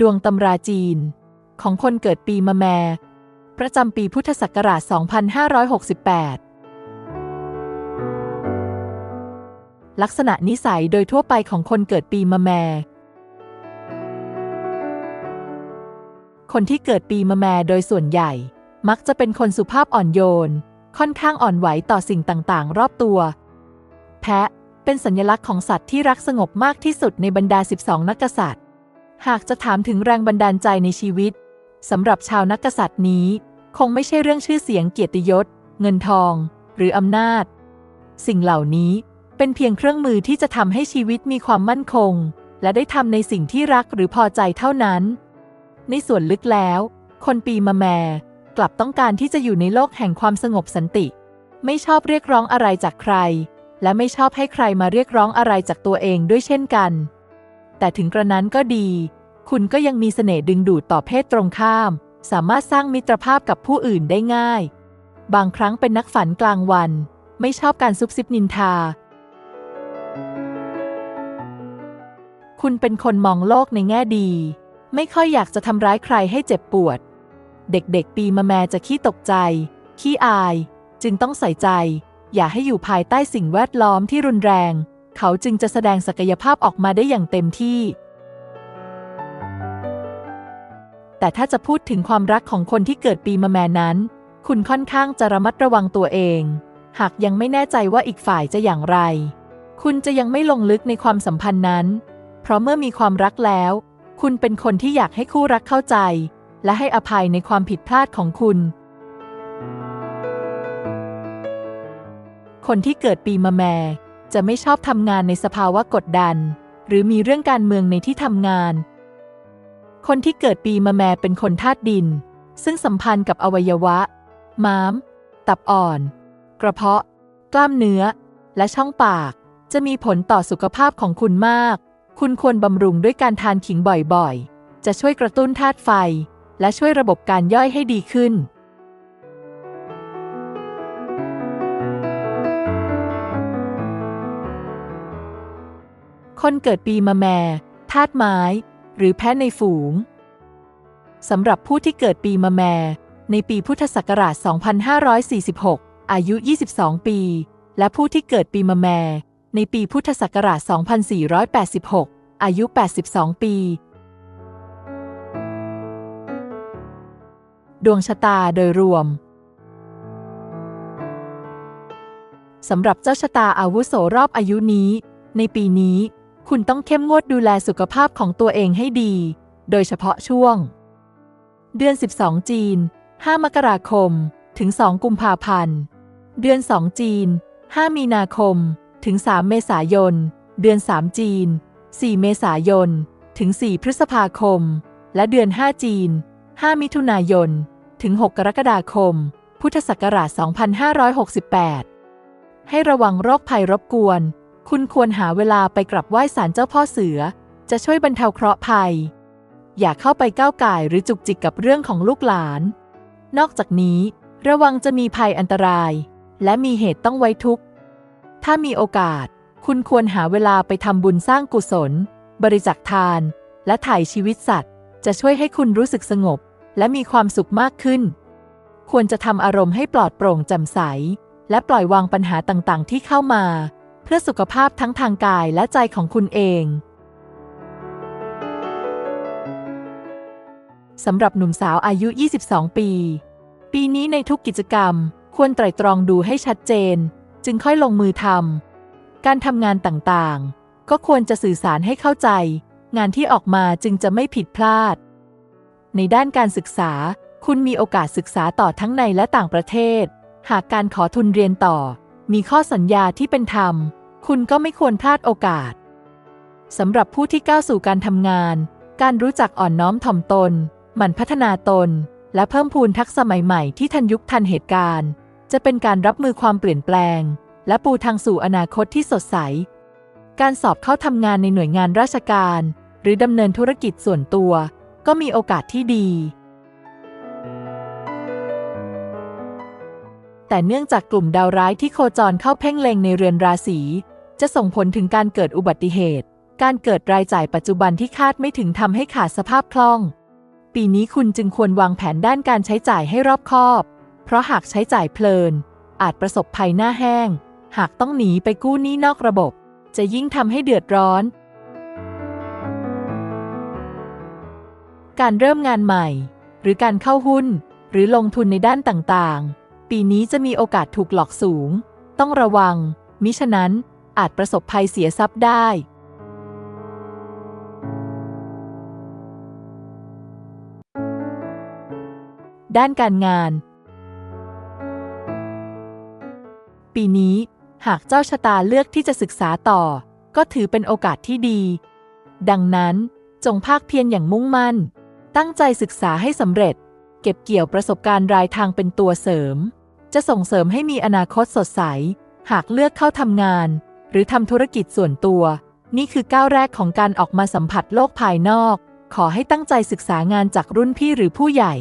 ดวงตำราจีน ของคนเกิดปีมะแม ประจำปีพุทธศักราช 2568 ลักษณะนิสัยโดยทั่วไปของคนเกิดปีมะแม คนที่เกิดปีมะแมโดยส่วนใหญ่ มักจะเป็นคนสุภาพอ่อนโยน ค่อนข้างอ่อนไหวต่อสิ่งต่างๆ รอบตัว แพะเป็นสัญลักษณ์ของสัตว์ที่รักสงบมากที่สุดในบรรดา 12 นักกษัตริย์ หากจะถามถึงแรงบันดาลใจในชีวิตสำหรับชาวนักกษัตริย์นี้ คงไม่ใช่เรื่องชื่อเสียงเกียรติยศ เงินทอง หรืออำนาจ สิ่งเหล่านี้เป็นเพียงเครื่องมือที่จะทำให้ชีวิตมีความมั่นคง และได้ทำในสิ่งที่รักหรือพอใจเท่านั้น ในส่วนลึกแล้ว คนปีมะแม กลับต้องการที่จะอยู่ในโลกแห่งความสงบสันติ ไม่ชอบเรียกร้องอะไรจากใคร และไม่ชอบให้ใครมาเรียกร้องอะไรจากตัวเองด้วยเช่นกัน แต่ถึงกระนั้นก็ดี คุณก็ยังมีเสน่ห์ดึงดูดต่อเพศตรงข้าม สามารถสร้างมิตรภาพกับผู้อื่นได้ง่าย บางครั้งเป็นนักฝันกลางวัน ไม่ชอบการซุบซิบนินทา คุณเป็นคนมองโลกในแง่ดี ไม่ค่อยอยากจะทำร้ายใครให้เจ็บปวด เด็กๆ ปีมะแมจะขี้ตกใจ ขี้อาย จึงต้องใส่ใจ อย่าให้อยู่ภายใต้สิ่งแวดล้อมที่รุนแรง เขาจึงจะแสดงศักยภาพออกมาได้อย่างเต็มที่ แต่ถ้าจะพูดถึงความรักของคนที่เกิดปีมะแมนั้น คุณค่อนข้างจะระมัดระวังตัวเอง หากยังไม่แน่ใจว่าอีกฝ่ายจะอย่างไร คุณจะยังไม่ลงลึกในความสัมพันธ์นั้น เพราะเมื่อมีความรักแล้ว คุณเป็นคนที่อยากให้คู่รักเข้าใจ และให้อภัยในความผิดพลาดของคุณ คนที่เกิดปีมะแม จะไม่ชอบทำงานในสภาวะกดดัน หรือมีเรื่องการเมืองในที่ทำงาน คนที่เกิดปีมะแมเป็นคนธาตุดิน ซึ่งสัมพันธ์กับอวัยวะ ม้าม ตับอ่อน กระเพาะ กล้ามเนื้อ และช่องปาก จะมีผลต่อสุขภาพของคุณมาก คุณควรบำรุงด้วยการทานขิงบ่อยๆ จะช่วยกระตุ้นธาตุไฟ และช่วยระบบการย่อยให้ดีขึ้นคนเกิดปีมะแมธาตุไม้ หรือแพะในฝูงสำหรับผู้ที่เกิดปีมะแม ในปีพุทธศักราช 2546 อายุ 22 ปี และผู้ที่เกิดปีมะแม ในปีพุทธศักราช 2486 อายุ 82 ปี ดวงชะตาโดยรวมสำหรับเจ้าชะตาอาวุโสรอบอายุนี้ ในปีนี้ คุณต้องเข้มงวดดูแลสุขภาพของตัวเองให้ดี โดยเฉพาะช่วง เดือน 12 จีน 5 มกราคม ถึง 2 กุมภาพันธ์ เดือน 2 จีน 5 มีนาคม ถึง 3 เมษายน เดือน 3 จีน 4 เมษายน ถึง 4 พฤษภาคม และเดือน 5 จีน 5 มิถุนายน ถึง 6 กรกฎาคม พุทธศักราช 2568 ให้ระวังโรคภัยรบกวน คุณควรหาเวลาไปกราบไหว้ศาลเจ้าพ่อเสือ จะช่วยบรรเทาเคราะห์ภัย อย่าเข้าไปก้าวก่หรือจุกจิกกับเรื่องของลูกหลาน นอกจากนี้ ระวังจะมีภัยอันตราย และมีเหตุต้องไว้ทุกข์ ถ้ามีโอกาส คุณควรหาเวลาไปทำบุญสร้างกุศล บริจาคทาน และถ่ายชีวิตสัตว์ จะช่วยให้คุณรู้สึกสงบ และมีความสุขมากขึ้น ควรจะทำอารมณ์ให้ปลอดโปร่งแจ่มใส และปล่อยวางปัญหาต่างๆ ที่เข้ามา เพื่อสุขภาพทั้งทางกายและใจของคุณเองสำหรับหนุ่มสาวอายุ 22 ปี ปีนี้ในทุกกิจกรรม ควรไตร่ตรองดูให้ชัดเจน จึงค่อยลงมือทำการทำงานต่างๆ ก็ควรจะสื่อสารให้เข้าใจ งานที่ออกมาจึงจะไม่ผิดพลาด ในด้านการศึกษา คุณมีโอกาสศึกษาต่อทั้งในและต่างประเทศ หากการขอทุนเรียนต่อ มีข้อสัญญาที่เป็นธรรม คุณก็ไม่ควรพลาดโอกาสสำหรับผู้ที่ก้าวสู่การทำงาน การรู้จักอ่อนน้อมถ่อมตน หมั่นพัฒนาตน และเพิ่มพูนทักษะใหม่ๆ ที่ทันยุคทันเหตุการณ์ จะเป็นการรับมือความเปลี่ยนแปลง และปูทางสู่อนาคตที่สดใส การสอบเข้าทำงานในหน่วยงานราชการ หรือดำเนินธุรกิจส่วนตัว ก็มีโอกาสที่ดี แต่เนื่องจากกลุ่มดาวร้ายที่โคจรเข้าเพ่งเล็งในเรือนราศี จะส่งผลถึงการเกิดอุบัติเหตุ การเกิดรายจ่ายปัจจุบันที่คาดไม่ถึงทำให้ขาดสภาพคล่อง ปีนี้คุณจึงควรวางแผนด้านการใช้จ่ายให้รอบคอบ เพราะหากใช้จ่ายเพลิน อาจประสบภัยหน้าแห้ง หากต้องหนีไปกู้หนี้นอกระบบ จะยิ่งทำให้เดือดร้อน การเริ่มงานใหม่ หรือการเข้าหุ้น หรือลงทุนในด้านต่างๆ ปีนี้จะมีโอกาสถูกหลอกสูง ต้องระวัง มิฉะนั้นอาจประสบภัยเสียทรัพย์ได้ ด้านการงาน ปีนี้ หากเจ้าชะตาเลือกที่จะศึกษาต่อ ก็ถือเป็นโอกาสที่ดี ดังนั้นจงภาคเพียรอย่างมุ่งมั่น ตั้งใจศึกษาให้สำเร็จ เก็บเกี่ยวประสบการณ์รายทางเป็นตัวเสริม จะส่งเสริมให้มีอนาคตสดใส หากเลือกเข้าทำงาน หรือทำธุรกิจส่วนตัว นี่คือก้าวแรกของการออกมาสัมผัสโลกภายนอก ขอให้ตั้งใจศึกษางานจากรุ่นพี่หรือผู้ใหญ่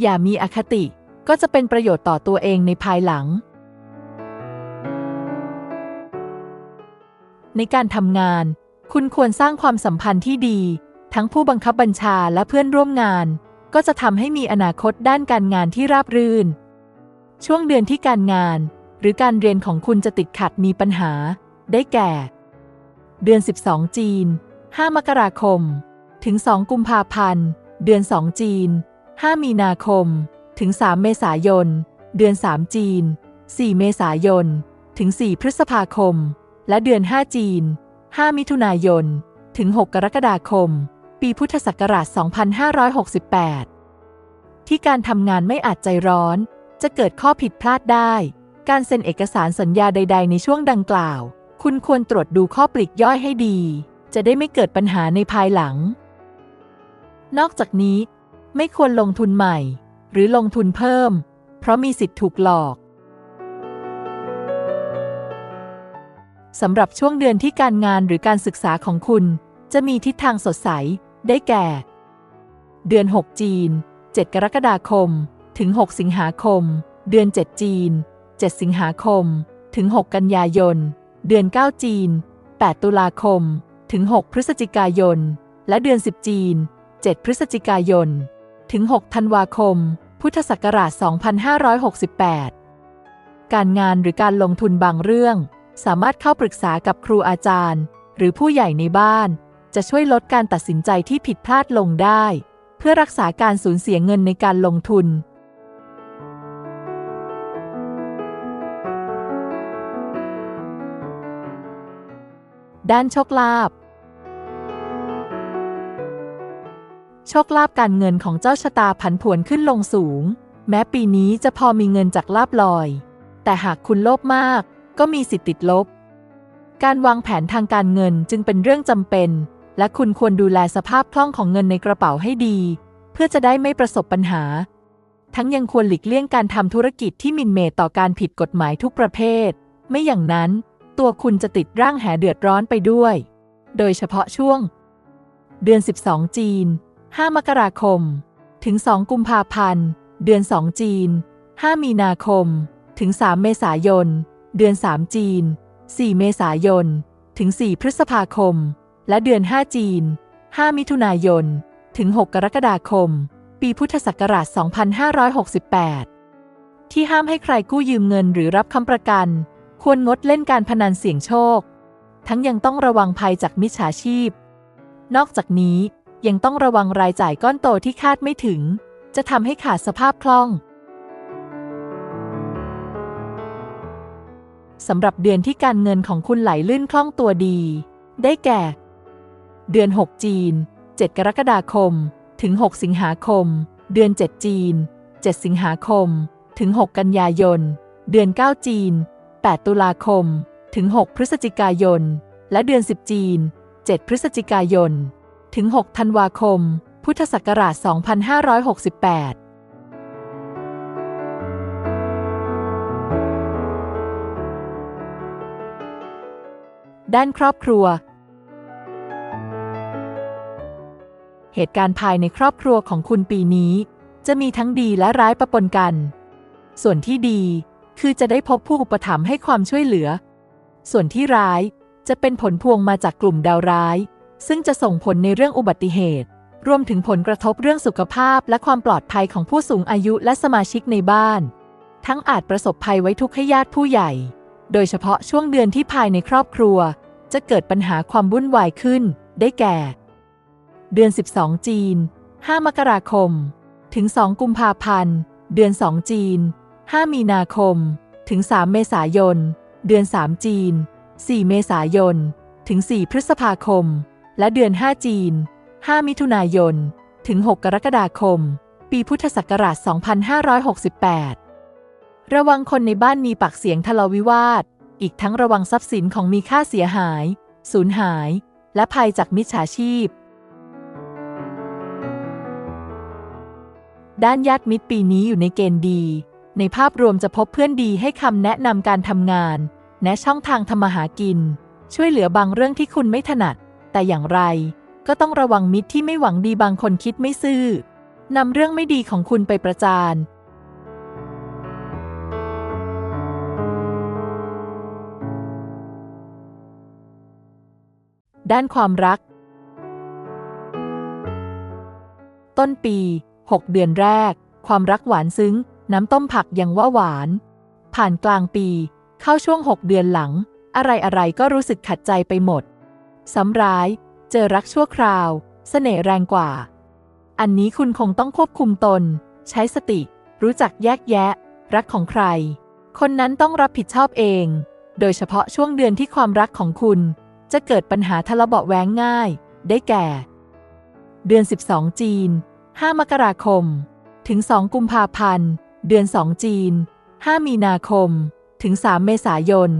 อย่ามีอคติก็จะเป็นประโยชน์ต่อตัวเองในภายหลัง ในการทำงาน คุณควรสร้างความสัมพันธ์ที่ดี ทั้งผู้บังคับบัญชาและเพื่อนร่วมงาน ก็จะทำให้มีอนาคตด้านการงานที่ราบรื่น ช่วงเดือนที่การงาน หรือการเรียนของคุณจะติดขัดมีปัญหา ได้แก่ เดือน 12 จีน 5 มกราคม ถึง 2 กุมภาพันธ์ เดือน 2 จีน 5 มีนาคม ถึง 3 เมษายน เดือน 3 จีน 4 เมษายน ถึง 4 พฤษภาคม และเดือน 5 จีน 5 มิถุนายน ถึง 6 กรกฎาคม ปีพุทธศักราช 2568 ที่การทำงานไม่อาจใจร้อน จะเกิดข้อผิดพลาดได้ การเซ็นเอกสารสัญญาใด ๆ ในช่วงดังกล่าว คุณควรตรวจดูข้อปลีกย่อยให้ดี จะได้ไม่เกิดปัญหาในภายหลัง นอกจากนี้ ไม่ควรลงทุนใหม่ หรือลงทุนเพิ่ม เพราะมีสิทธิ์ถูกหลอกสำหรับช่วงเดือนที่การงานหรือการศึกษาของคุณ จะมีทิศทางสดใส ได้แก่ เดือน 6 จีน 7 กรกฎาคม ถึง 6 สิงหาคม เดือน 7 จีน 7 สิงหาคม ถึง 6 กันยายน เดือน 9 จีน 8 ตุลาคม ถึง 6 พฤศจิกายน และเดือน 10 จีน 7 พฤศจิกายน ถึง 6 ธันวาคม พุทธศักราช 2568 การงานหรือการลงทุนบางเรื่อง สามารถเข้าปรึกษากับครูอาจารย์ หรือผู้ใหญ่ในบ้าน จะช่วยลดการตัดสินใจที่ผิดพลาดลงได้ เพื่อรักษาการสูญเสียเงินในการลงทุน ด้านโชคลาภโชคลาภการเงินของเจ้าชะตาผันผวนขึ้นลงสูง แม้ปีนี้จะพอมีเงินจากลาบลอย แต่หากคุณโลภมาก ก็มีสิทธิ์ติดลบ การวางแผนทางการเงินจึงเป็นเรื่องจำเป็น และคุณควรดูแลสภาพคล่องของเงินในกระเป๋าให้ดี เพื่อจะได้ไม่ประสบปัญหา ทั้งยังควรหลีกเลี่ยงการทำธุรกิจที่มินเมตต่อการผิดกฎหมายทุกประเภท ไม่อย่างนั้น ตัวคุณจะติดร่างแหเดือดร้อนไปด้วย โดยเฉพาะช่วง เดือน 12 จีน 5 มกราคม ถึง 2 กุมภาพันธ์ เดือน 2 จีน 5 มีนาคม ถึง 3 เมษายน เดือน 3 จีน 4 เมษายน ถึง 4 พฤษภาคม และเดือน 5 จีน 5 มิถุนายน ถึง 6 กรกฎาคม ปีพุทธศักราช 2568 ที่ห้ามให้ใครกู้ยืมเงินหรือรับคำประกัน ควรงดเล่นการพนันเสี่ยงโชค ทั้งยังต้องระวังภัยจากมิจฉาชีพ นอกจากนี้ยังต้องระวังรายจ่ายก้อนโตที่คาดไม่ถึง จะทำให้ขาดสภาพคล่องสำหรับเดือนที่การเงินของคุณไหลลื่นคล่องตัวดี ได้แก่ เดือน 6 จีน 7 กรกฎาคม ถึง 6 สิงหาคม เดือน 7 จีน 7 สิงหาคม ถึง 6 กันยายน เดือน 9 จีน 8 ตุลาคม ถึง 6 พฤศจิกายน และเดือน 10 จีน 7 พฤศจิกายน ถึง 6 ธันวาคม พุทธศักราช 2568ด้านครอบครัว เหตุการณ์ภายในครอบครัวของคุณปีนี้ จะมีทั้งดีและร้ายปะปนกัน ส่วนที่ดี คือจะได้พบผู้อุปถัมภ์ให้ความช่วยเหลือ ส่วนที่ร้ายจะเป็นผลพวงมาจากกลุ่มดาวร้าย ซึ่งจะส่งผลในเรื่องอุบัติเหตุ รวมถึงผลกระทบเรื่องสุขภาพและความปลอดภัยของผู้สูงอายุและสมาชิกในบ้าน ทั้งอาจประสบภัยไว้ทุกข์ให้ญาติผู้ใหญ่ โดยเฉพาะช่วงเดือนที่ภายในครอบครัว จะเกิดปัญหาความวุ่นวายขึ้น ได้แก่ เดือน 12 จีน 5 มกราคม ถึง 2 กุมภาพันธ์ เดือน 2 จีน 5 มีนาคม ถึง 3 เมษายน เดือน 3 จีน 4 เมษายน ถึง 4 พฤษภาคม และเดือน 5 จีน 5 มิถุนายน ถึง 6 กรกฎาคม ปีพุทธศักราช 2568 ระวังคนในบ้านมีปากเสียงทะเลาะวิวาท อีกทั้งระวังทรัพย์สินของมีค่าเสียหาย สูญหาย และภัยจากมิจฉาชีพ ด้านญาติมิตรปีนี้อยู่ในเกณฑ์ดี ในภาพรวมจะพบเพื่อนดีให้คำแนะนำการทำงาน แนะช่องทางทำมาหากิน ช่วยเหลือบางเรื่องที่คุณไม่ถนัด แต่อย่างไร ก็ต้องระวังมิตรที่ไม่หวังดีบางคนคิดไม่ซื่อนำเรื่องไม่ดีของคุณไปประจานด้านความรัก ต้นปี 6 เดือนแรก ความรักหวานซึ้ง น้ำต้มผักยังว่าหวาน ผ่านกลางปี เข้าช่วง6เดือนหลัง อะไรอะไรก็รู้สึกขัดใจไปหมดซ้ำร้าย เจอรักชั่วคราวเสน่ห์แรงกว่า อันนี้คุณคงต้องควบคุมตน ใช้สติ รู้จักแยกแยะ รักของใคร คนนั้นต้องรับผิดชอบเอง โดยเฉพาะช่วงเดือนที่ความรักของคุณ จะเกิดปัญหาทะเลาะเบาะแว้งง่าย ได้แก่ เดือน 12 จีน 5 มกราคม ถึง 2 กุมภาพันธ์ เดือน 2 จีน 5 มีนาคม ถึง 3 เมษายน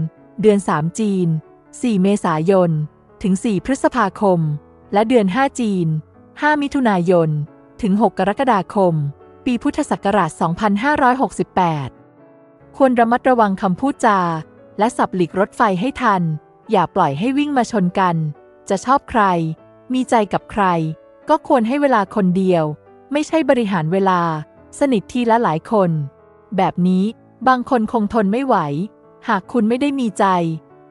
เดือน 3 จีน 4 เมษายน ถึง 4 พฤษภาคม และเดือน 5 จีน 5 มิถุนายน ถึง 6 กรกฎาคม ปีพุทธศักราช 2568 ควรระมัดระวังคำพูดจา และสับหลีกรถไฟให้ทัน อย่าปล่อยให้วิ่งมาชนกัน จะชอบใคร มีใจกับใคร ก็ควรให้เวลาคนเดียว ไม่ใช่บริหารเวลา สนิททีละหลายคน แบบนี้บางคนคงทนไม่ไหว หากคุณไม่ได้มีใจ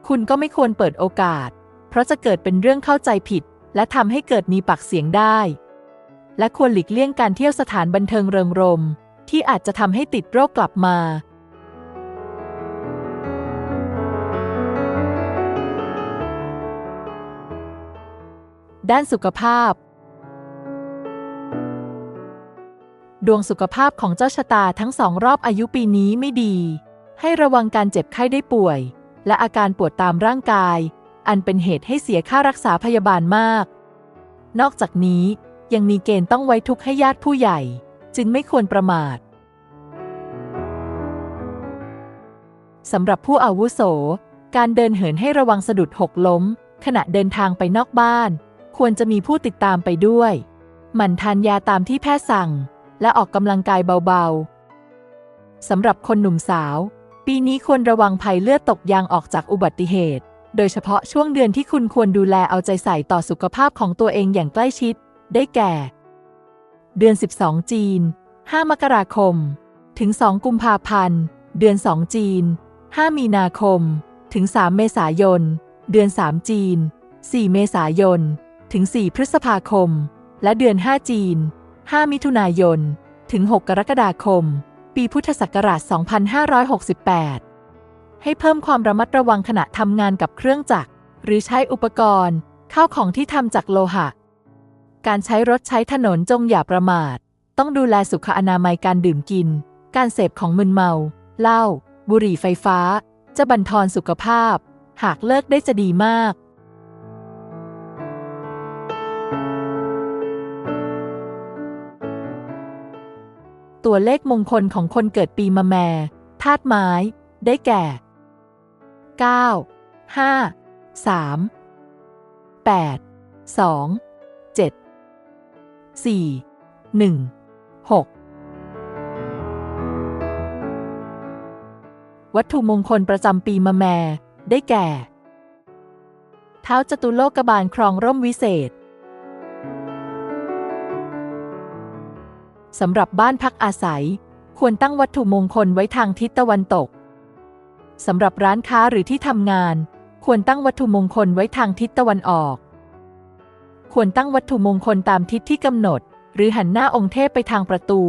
คุณก็ไม่ควรเปิดโอกาส เพราะจะเกิดเป็นเรื่องเข้าใจผิด และทำให้เกิดมีปากเสียงได้ และควรหลีกเลี่ยงการเที่ยวสถานบันเทิงเริงรมย์ที่อาจจะทำให้ติดโรคกลับมาด้านสุขภาพ ดวงสุขภาพของเจ้าชะตาทั้งสองรอบอายุปีนี้ไม่ดี ให้ระวังการเจ็บไข้ได้ป่วย และอาการปวดตามร่างกาย อันเป็นเหตุให้เสียค่ารักษาพยาบาลมาก นอกจากนี้ยังมีเกณฑ์ต้องไว้ทุกข์ให้ญาติผู้ใหญ่ จึงไม่ควรประมาทสำหรับผู้อาวุโส การเดินเหินให้ระวังสะดุดหกล้ม ขณะเดินทางไปนอกบ้าน ควรจะมีผู้ติดตามไปด้วย หมั่นทานยาตามที่แพทย์สั่ง และออกกำลังกายเบาๆสำหรับคนหนุ่มสาว ปีนี้ควรระวังภัยเลือดตกยางออกจากอุบัติเหตุ โดยเฉพาะช่วงเดือนที่คุณควรดูแลเอาใจใส่ต่อสุขภาพของตัวเองอย่างใกล้ชิด ได้แก่ เดือน 12 จีน 5 มกราคม ถึง 2 กุมภาพันธ์ เดือน 2 จีน 5 มีนาคม ถึง 3 เมษายน เดือน 3 จีน 4 เมษายน ถึง 4 พฤษภาคม และเดือน 5 จีน 5 มิถุนายน ถึง 6 กรกฎาคม ปีพุทธศักราช 2568 ให้เพิ่มความระมัดระวังขณะทำงานกับเครื่องจักร หรือใช้อุปกรณ์ข้าวของที่ทำจากโลหะ การใช้รถใช้ถนนจงอย่าประมาท ต้องดูแลสุขอนามัยการดื่มกิน การเสพของมึนเมา เหล้า บุหรี่ไฟฟ้า จะบั่นทอนสุขภาพ หากเลิกได้จะดีมาก ตัวเลขมงคลของคนเกิดปีมะแม่ธาตุไม้ ได้แก่ 9 5 3 8สองเจ็ดสี่หนึ่งหกวัตถุมงคลประจำปีมะแม่ได้แก่ เท้าจตุโลกบาลครองร่มวิเศษ สำหรับบ้านพักอาศัย ควรตั้งวัตถุมงคลไว้ทางทิศตะวันตกสำหรับร้านค้าหรือที่ทำงาน ควรตั้งวัตถุมงคลไว้ทางทิศตะวันออก ควรตั้งวัตถุมงคลตามทิศที่กำหนด หรือหันหน้าองค์เทพไปทางประตู